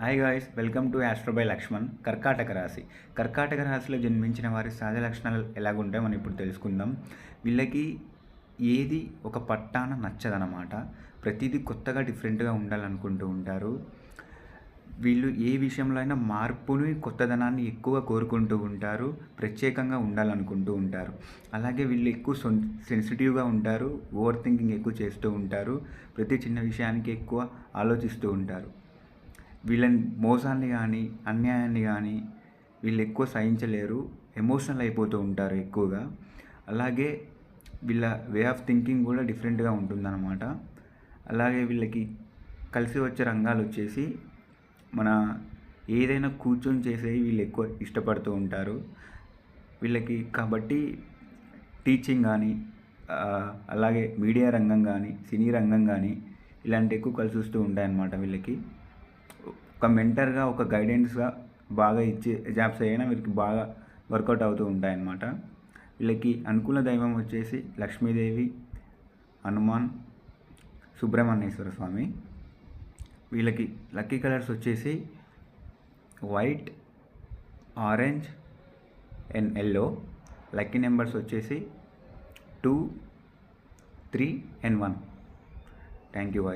Hi guys welcome to ఆస్ట్రోబై లక్ష్మణ్ కర్కాటక రాశి కర్కాటక రాశిలో జన్మించిన వారి సహజ లక్షణాలు ఎలాగుంటాయో మనం ఇప్పుడు తెలుసుకుందాం. వీళ్ళకి ఏది ఒక పట్టాన నచ్చదనమాట ప్రతిదీ కొత్తగా డిఫరెంట్గా ఉండాలనుకుంటూ ఉంటారు. వీళ్ళు ఏ విషయంలో అయినా మార్పుని కొత్తదనాన్ని ఎక్కువ కోరుకుంటూ ఉంటారు. ప్రత్యేకంగా ఉండాలనుకుంటూ ఉంటారు. అలాగే వీళ్ళు ఎక్కువ సెన్సిటివ్గా ఉంటారు. ఓవర్ థింకింగ్ ఎక్కువ చేస్తూ ఉంటారు. ప్రతి చిన్న విషయానికి ఎక్కువ ఆలోచిస్తూ ఉంటారు. వీళ్ళని మోసాన్ని కానీ అన్యాయాన్ని కానీ వీళ్ళు ఎక్కువ సహించలేరు. ఎమోషనల్ అయిపోతూ ఉంటారు ఎక్కువగా. అలాగే వీళ్ళ వే ఆఫ్ థింకింగ్ కూడా డిఫరెంట్గా ఉంటుందన్నమాట. అలాగే వీళ్ళకి కలిసి వచ్చే రంగాలు వచ్చేసి మన ఏదైనా కూర్చొని చేసేవి వీళ్ళు ఎక్కువ ఇష్టపడుతూ ఉంటారు. వీళ్ళకి కాబట్టి టీచింగ్ కానీ అలాగే మీడియా రంగం కానీ సినీ రంగం కానీ ఇలాంటి ఎక్కువ కలిసి వస్తూ ఉంటాయన్నమాట వీళ్ళకి. ఒక మెంటర్గా ఒక గైడెన్స్గా బాగా ఇచ్చే జాబ్స్ అయినా వీళ్ళకి బాగా వర్కౌట్ అవుతూ ఉంటాయన్నమాట. వీళ్ళకి అనుకూల దైవం వచ్చేసి లక్ష్మీదేవి హనుమాన్ సుబ్రహ్మణ్యేశ్వర స్వామి. వీళ్ళకి లక్కీ కలర్స్ వచ్చేసి white orange and yellow. Lucky numbers వచ్చేసి two three and one. Thank you why